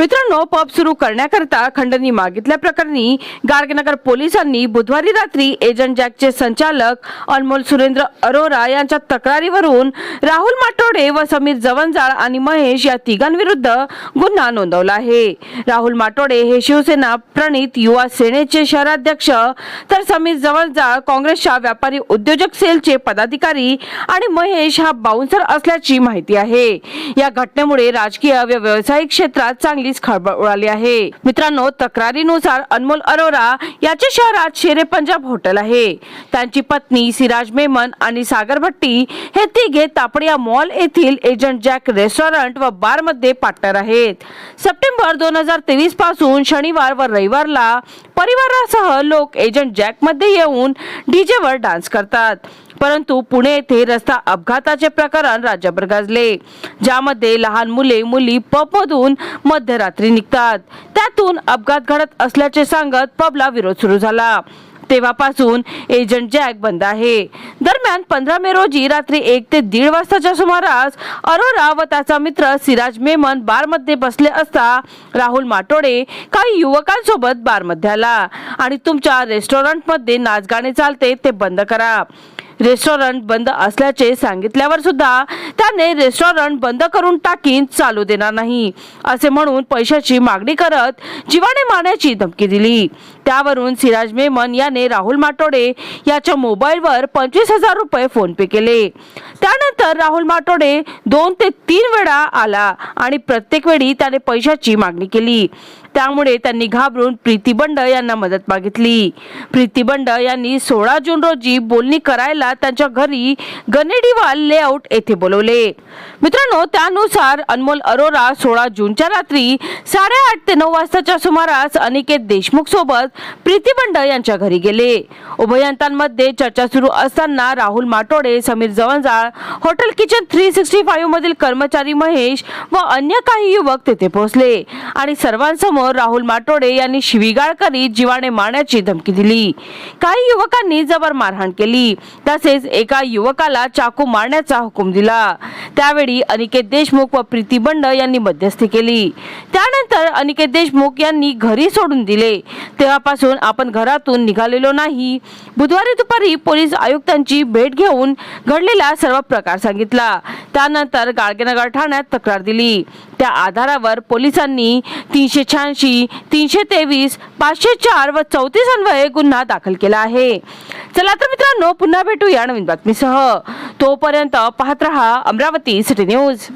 मित्रांनो पब सुरू करण्याकरता खंडणी मागितल्या प्रकरणी गार्गनगर पोलिसांनी बुधवारी रात्री एजंट जॅकचे संचालक अनमोल सुरेंद्र अरोरा यांच्या तक्रारीवरून राहुल माटोडे व समीर जवंजाळ आणि महेश या तिघांविरुद्ध गुन्हा नोंदवला आहे. राहुल माटोडे हे शिवसेना प्रणित युवा सेनेचे शहराध्यक्ष तर समीर जवंजाळ काँग्रेसच्या व्यापारी उद्योजक सेलचे पदाधिकारी आणि महेश हा बाउन्सर असल्याची माहिती आहे. या घटनेमुळे राजकीय व व्यावसायिक क्षेत्रात चांगलीच खळबळ उडाली आहे. मित्रांनो तक्रारीनुसार अनमोल अरोरा याच्या शहरात शेरे पंजाब हॉटेल आहे. त्यांची पत्नी सिराज मेमन आणि सागर भट्टी हे तिघे तापडिया मॉल येथील एजंट जॅक रेस्टॉरंट व बारमध्ये पार्टनर आहेत. सप्टेंबर दोन हजार तेवीसपासून शनिवार व रविवारला परिवारासह लोक एजंट जॅकमध्ये येऊन डीजे वर डान्स करतात. परंतु पुणे येथे रस्ता अपघाताचे प्रकरण राज्यभर गाजले. ज्यामध्ये लहान मुले मुली पब मधून रात्री निघतात. त्यातून अपघात घडत असल्याचे सांगत पबला विरोध सुरू झाला. तेव्हापासून एजंट जॅक बंद आहे. दरम्यान पंधरा मे रोजी रात्री एक ते दीड वाजताच्या सुमारास अरोरा व त्याचा मित्र सिराज मेमन बारमध्ये बसले असता राहुल माटोडे काही युवकांसोबत बारमध्ये आला. आणि तुमच्या रेस्टॉरंटमध्ये नाचगाणे चालते ते बंद करा. रेस्टॉरंट बंद असल्याचे सांगितल्यावर सुद्धा त्याने रेस्टॉरंट बंद करून टाकीन चालू देणार नाही. असे म्हणून पैशाची मागणी करत जीवाने मारण्याची धमकी दिली. त्यावरून सिराज मेमन याने राहुल माटोडे याच्या मोबाईलवर पंचवीस हजार रुपये फोन पे केले. त्यानंतर राहुल माटोडे दोन ते तीन वेळा आला आणि प्रत्येक वेळी त्याने पैशाची मागणी केली. त्यामुळे त्यांनी घाबरून प्रीती बंड यांना मदत मागितली. प्रीती बंड यांनी सोळा जून रोजी बोलणी करायला त्यांच्या घरी गनेडीवाल लेआउट येथे बोलवले. मित्रांनो त्यानुसार अनमोल अरोरा सोळा जूनच्या रात्री साडेआठ ते नऊ वाजताच्या सुमारास अनिकेत देशमुख सोबत प्रीती बंड यांच्या घरी गेले. उभयंतांमध्ये चर्चा सुरू असताना Rahul Matode Sameer Jawanjal hotel kitchen three sixty five मधील कर्मचारी महेश व अन्य काही युवक तेथे पोहोचले आणि सर्वांसमोर राहुल माटोडे यांनी शिवीगाळ करीत जीवाने मारण्याची धमकी दिली. काही युवकांनी जबर मारहाण केली. तसेच एका युवकाला चाकू मारण्याचा हुकूम दिला. त्यावेळी अनिकेत देशमुख व प्रीती बंड यांनी मध्यस्थी केली. त्यानंतर अनिकेत देशमुख यांनी घरी सोडून दिले. तेव्हा तेव्हापासून आपण घरातून निघालेलो नाही. बुधवारी दुपारी पोलीस आयुक्तांची भेट घेऊन घडलेला सर्व प्रकार सांगितला. त्यानंतर गाडगेनगर ठाण्यात तक्रार दिली. त्या आधारावर पोलिसांनी तीनशे शहाऐंशी तीनशे तेवीस पाचशे चार व चौतीस अन्वये गुन्हा दाखल केला आहे. चला तर मित्रांनो पुन्हा भेटू या नवीन बातमीसह. तोपर्यंत पाहत रहा अमरावती सिटी न्यूज.